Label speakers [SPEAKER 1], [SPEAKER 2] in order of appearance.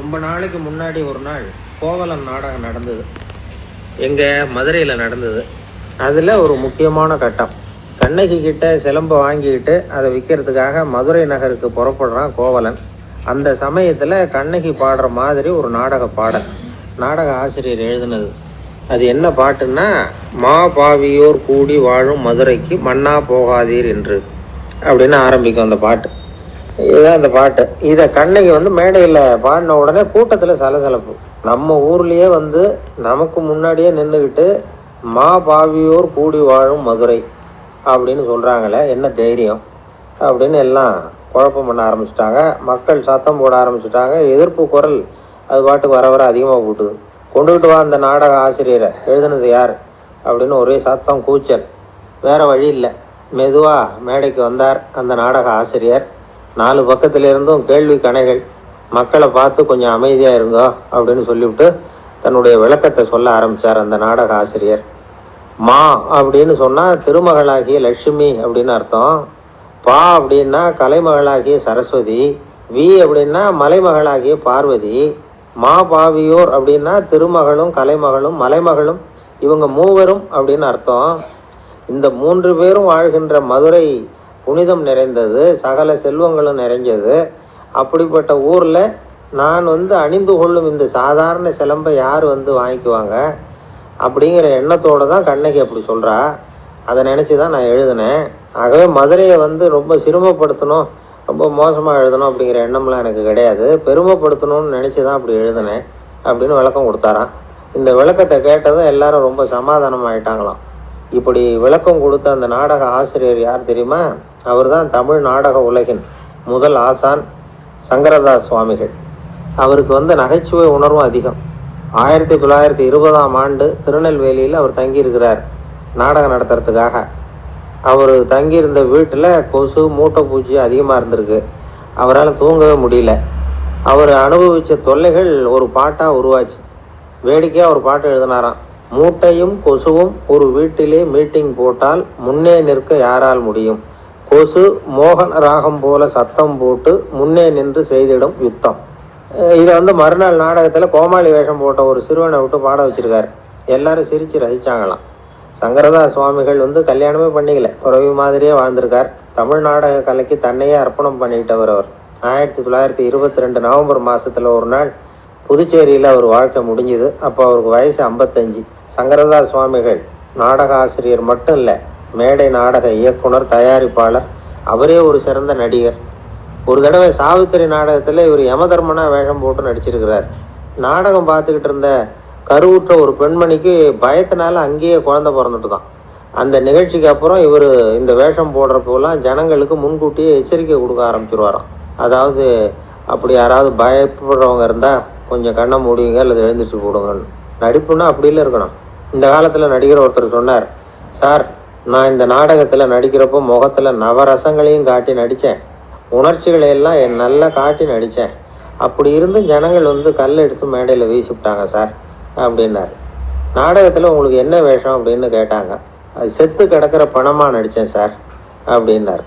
[SPEAKER 1] ரொம்ப நாளைக்கு முன்னாடி ஒரு நாள் கோவலன் நாடகம் நடந்தது. எங்கள் மதுரையில் நடந்தது. அதில் ஒரு முக்கியமான கட்டம். கண்ணகி கிட்ட சிலம்பை வாங்கிக்கிட்டு அதை விற்கிறதுக்காக மதுரை நகருக்கு புறப்படுறான் கோவலன். அந்த சமயத்தில் கண்ணகி பாடுற மாதிரி ஒரு நாடக பாடல். நாடக ஆசிரியர் எழுதினது. அது என்ன பாட்டுன்னா மா பாவியோர் கூடி வாழும் மதுரைக்கு மண்ணா போகாதீர் என்று அப்படின்னு ஆரம்பிக்கும் அந்த பாட்டு. இதுதான் அந்த பாட்டு. இதை கண்ணகி வந்து மேடையில் பாடின உடனே கூட்டத்தில் சலசலப்பு. நம்ம ஊர்லேயே வந்து நமக்கு முன்னாடியே நின்றுக்கிட்டு மா பாவியோர் கூடி வாழும் மதுரை அப்படின்னு சொல்கிறாங்களே என்ன தைரியம்? அப்படின்னு எல்லாம் குழப்பம் பண்ண ஆரம்பிச்சிட்டாங்க. மக்கள் சத்தம் போட ஆரம்பிச்சிட்டாங்க. எதிர்ப்பு குரல் அது பாட்டுக்கு வர வர அதிகமாக போட்டுது கொண்டுகிட்டு வா அந்த நாடக ஆசிரியரை எழுதுனது யார்? அப்படின்னு ஒரே சத்தம் கூச்சல். வேறு வழி இல்லை. மெதுவாக மேடைக்கு வந்தார் அந்த நாடக ஆசிரியர். நாலு பக்கத்துல இருந்தும் கேள்வி கணைகள் மக்களை பார்த்து கொஞ்சம் அமைதியாக இருங்கோ அப்படின்னு சொல்லிவிட்டு தன்னுடைய விளக்கத்தை சொல்ல ஆரம்பித்தார் அந்த நாடக ஆசிரியர். மா அப்படின்னு சொன்னால் திருமகளாகிய லட்சுமி அப்படின்னு அர்த்தம். பா அப்படின்னா கலைமகளாகிய சரஸ்வதி வி அப்படின்னா மலைமகளாகிய பார்வதி மா பாவியோர் அப்படின்னா திருமகளும் கலைமகளும் மலைமகளும் இவங்க மூவரும் அப்படின்னு அர்த்தம். இந்த மூன்று பேரும் வாழ்கின்ற மதுரை புனிதம் நிறைந்தது சகல செல்வங்களும் நிறைஞ்சது. அப்படிப்பட்ட ஊரில் நான் வந்து அணிந்து கொள்ளும் இந்த சாதாரண சிலம்பை யார் வந்து வாங்கிக்குவாங்க அப்படிங்கிற எண்ணத்தோடு தான் கண்ணகி அப்படி சொல்கிறா அதை நினச்சி தான் நான் எழுதினேன். ஆகவே மதுரையை வந்து ரொம்ப சிரமப்படுத்தணும் ரொம்ப மோசமாக எழுதணும் அப்படிங்கிற எண்ணம்லாம் எனக்கு கிடையாது. பெருமைப்படுத்தணும்னு நினச்சி தான் அப்படி எழுதினேன் அப்படின்னு விளக்கம் கொடுத்தாராம். இந்த விளக்கத்தை கேட்டதும் எல்லாரும் ரொம்ப சமாதானம் ஆயிட்டாங்களாம் இப்படி விளக்கம் கொடுத்த அந்த நாடக ஆசிரியர் யார் தெரியுமா? அவர்தான் தமிழ் நாடக உலகின் முதல் ஆசான் சங்கரதாஸ் சுவாமிகள். அவருக்கு வந்து நகைச்சுவை உணர்வும் அதிகம். ஆயிரத்தி தொள்ளாயிரத்தி இருபதாம் ஆண்டு திருநெல்வேலியில் அவர் தங்கியிருக்கிறார் நாடகம் நடத்துறதுக்காக. அவர் தங்கியிருந்த வீட்டில் கொசு மூட்டை பூச்சி அதிகமாக இருந்திருக்கு. அவரால் தூங்கவே முடியல. அவர் அனுபவித்த தொல்லைகள் ஒரு பாட்டாக உருவாச்சு. வேடிக்கையாக ஒரு பாட்டு எழுதினாராம். மூட்டையும் கொசுவும் ஒரு வீட்டிலே மீட்டிங் போட்டால் முன்னே நிற்க யாரால் முடியும்? கொசு மோகன ராகம் போல சத்தம் போட்டு முன்னே நின்று செய்திடும் யுத்தம். இதை வந்து மறுநாள் நாடகத்தில் கோமாளி வேஷம் போட்ட ஒரு சிறுவனை விட்டு பாட வச்சிருக்காரு. எல்லாரும் சிரித்து ரசித்தாங்களாம் சங்கரதாஸ் சுவாமிகள் வந்து கல்யாணமே பண்ணிக்கல. துறவி மாதிரியே வாழ்ந்திருக்கார். தமிழ் நாடக கலைக்கு தன்னையே அர்ப்பணம் பண்ணிக்கிட்டவர் அவர். ஆயிரத்தி தொள்ளாயிரத்தி இருபத்தி ரெண்டு நவம்பர் மாதத்தில் ஒரு நாள் புதுச்சேரியில் அவர் வாழ்க்கை முடிஞ்சுது. அப்போ அவருக்கு வயசு ஐம்பத்தஞ்சு. சங்கரதாஸ் சுவாமிகள் நாடக ஆசிரியர் மட்டும் இல்லை மேடை நாடக இயக்குனர் தயாரிப்பாளர். அவரே ஒரு சிறந்த நடிகர். ஒரு தடவை சாவித்திரி நாடகத்தில் இவர் யமதர்மனா வேஷம் போட்டு நடிச்சிருக்கிறார். நாடகம் பார்த்துக்கிட்டு இருந்த கருவுற்ற ஒரு பெண்மணிக்கு பயத்தினால அங்கேயே குழந்தை பிறந்துட்டு தான் அந்த நிகழ்ச்சிக்கு அப்புறம் இவர் இந்த வேஷம் போடுறப்போலாம் ஜனங்களுக்கு முன்கூட்டியே எச்சரிக்கை கொடுக்க ஆரம்பிச்சிருவாராம். அதாவது அப்படி யாராவது பயப்படுறவங்க இருந்தால் கொஞ்சம் கண்ணை மூடிங்க அல்லது எழுந்திரிச்சு போடுங்கன்னு. நடிப்புன்னா அப்படிலாம் இருக்கணும். இந்த காலத்தில் நடிகர் ஒருத்தர் சொன்னார் சார் நான் இந்த நாடகத்தில் நடிக்கிறப்போ முகத்தில் நவரசங்களையும் காட்டி நடித்தேன் உணர்ச்சிகளை எல்லாம் என் நல்லா காட்டி நடித்தேன் அப்படி இருந்து ஜனங்கள் வந்து கல் எடுத்து மேடையில் வீசி விட்டாங்க சார் அப்படின்னாரு. நாடகத்தில் உங்களுக்கு என்ன வேஷம் அப்படின்னு கேட்டாங்க. அது செத்து கிடக்கிற பணமாக நடித்தேன் சார் அப்படின்னாரு.